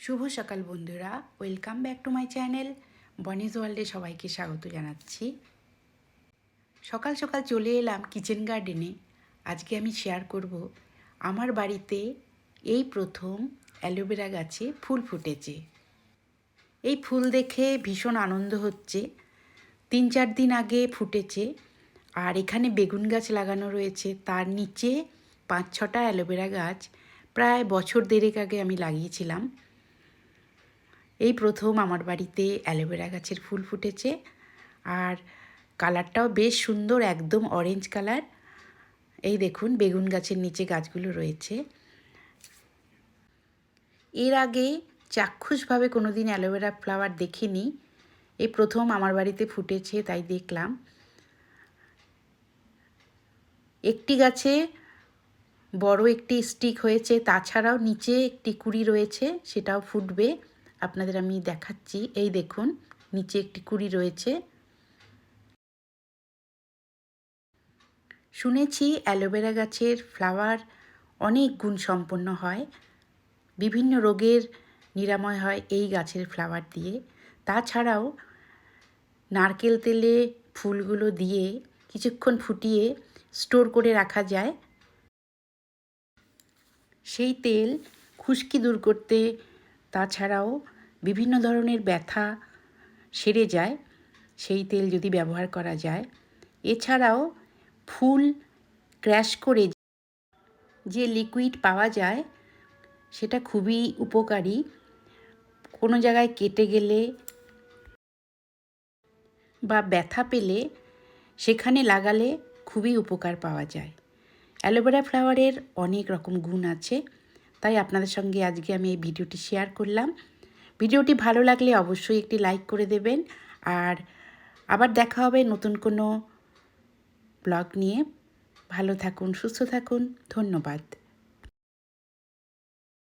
শুভ সকাল বন্ধুরা welcome back to my channel বনিজ ওয়ার্ল্ডে সবাইকে স্বাগত জানাচ্ছি। সকাল সকাল চলে এলাম কিচেন গার্ডেনে আজকে আমি শেয়ার করব আমার বাড়িতে এই প্রথম অ্যালোভেরা গাছে ফুল ফুটেছে। এই ফুল দেখে ভীষণ আনন্দ হচ্ছে। তিন চার দিন আগে ফুটেছে। আর এখানে বেগুন গাছ লাগানো রয়েছে। তার নিচে পাঁচ ছটা অ্যালোভেরা গাছ। প্রায় বছর দেড়েক আগে আমি লাগিয়েছিলাম। এই প্রথম আমার বাড়িতে অ্যালোভেরা গাছের ফুল ফুটেছে। আর কালারটাও বেশ সুন্দর, একদম অরেঞ্জ কালার। এই দেখুন, বেগুন গাছের নিচে গাছগুলো রয়েছে। এর আগে চাক্ষুষভাবে কোনো দিন অ্যালোভেরা ফ্লাওয়ার দেখিনি। এই প্রথম আমার বাড়িতে ফুটেছে, তাই দেখলাম। একটি গাছে বড় একটি স্টিক হয়েছে, তাছাড়াও নিচে একটি কুড়ি রয়েছে, সেটাও ফুটবে। আপনাদের আমি দেখাচ্ছি। এই দেখুন, নিচে একটি কুড়ি রয়েছে। শুনেছি অ্যালোভেরা গাছের ফ্লাওয়ার অনেক গুণ সম্পন্ন হয়। বিভিন্ন রোগের নিরাময় হয় এই গাছের ফ্লাওয়ার দিয়ে। তাছাড়াও নারকেল তেলে ফুলগুলো দিয়ে কিছুক্ষণ ফুটিয়ে স্টোর করে রাখা যায়। সেই তেল খুশকি দূর করতে তাছাড়াও বিভিন্ন ধরনের ব্যথা সেরে যায়, সেই তেল যদি ব্যবহার করা যায়। এছাড়াও ফুল ক্র্যাশ করে যে লিকুইড পাওয়া যায়, সেটা খুবই উপকারী। কোনো জায়গায় কেটে গেলে বা ব্যথা পেলে সেখানে লাগালে খুবই উপকার পাওয়া যায়। অ্যালোভেরা ফ্লাওয়ারের অনেক রকম গুণ আছে। তাই আপনাদের সঙ্গে আজকে আমি এই ভিডিওটি শেয়ার করলাম। ভিডিওটি ভালো লাগলে অবশ্যই একটি লাইক করে দেবেন। আর আবার দেখা হবে নতুন কোনো ব্লগ নিয়ে। ভালো থাকুন, সুস্থ থাকুন। ধন্যবাদ।